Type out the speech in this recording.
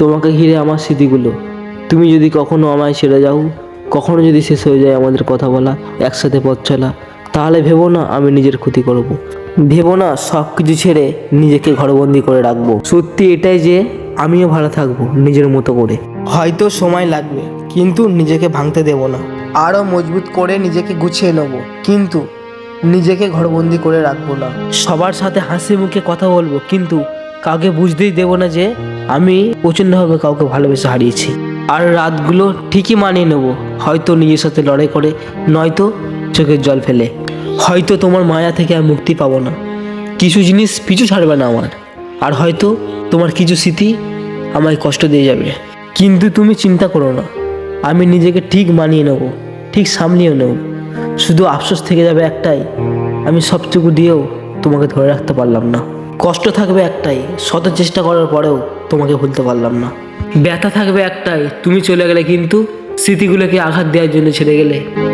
তোমাকে ঘিরে আমার স্মৃতিগুলো। তুমি যদি কখনো আমায় ছেড়ে যাও, কখনো যদি শেষ হয়ে যায় আমাদের কথা বলা, একসাথে পথ চলা, তাহলে ভেবো না আমি নিজের ক্ষতি করব। ভেবো না সব কিছু ছেড়ে নিজেকে ঘরবন্দি করে রাখব। সত্যি এটাই যে আমিও ভালো থাকব নিজের মতো করে। হয়তো সময় লাগবে, কিন্তু নিজেকে ভাঙতে দেব না। আরও মজবুত করে নিজেকে গুছিয়ে নেব, কিন্তু নিজেকে ঘরবন্দি করে রাখব না। সবার সাথে হাসি মুখে কথা বলব, কিন্তু কাউকে বুঝতেই দেবো না যে আমি প্রচণ্ডভাবে কাউকে ভালোবেসে হারিয়েছি। আর রাতগুলো ঠিকই মানিয়ে নেব। হয়তো নিজের সাথে লড়াই করে, নয়তো চোখের জল ফেলে। হয়তো তোমার মায়া থেকে আর মুক্তি পাবো না। কিছু জিনিস পিছু ছাড়বে না আমার। আর হয়তো তোমার কিছু স্মৃতি আমায় কষ্ট দিয়ে যাবে। কিন্তু তুমি চিন্তা করো না। আমি নিজেকে ঠিক মানিয়ে নেব, ঠিক সামলিয়ে নেব। শুধু আফসোস থেকে যাবে একটাই, আমি সবটুকু দিয়েও তোমাকে ধরে রাখতে পারলাম না। কষ্ট থাকবে একটাই, শত চেষ্টা করার পরেও তোমাকে ভুলতে পারলাম না। ব্যথা থাকবে একটাই, তুমি চলে গেলে কিন্তু স্মৃতিগুলোকে আঘাত দেওয়ার জন্য ছেড়ে গেলে।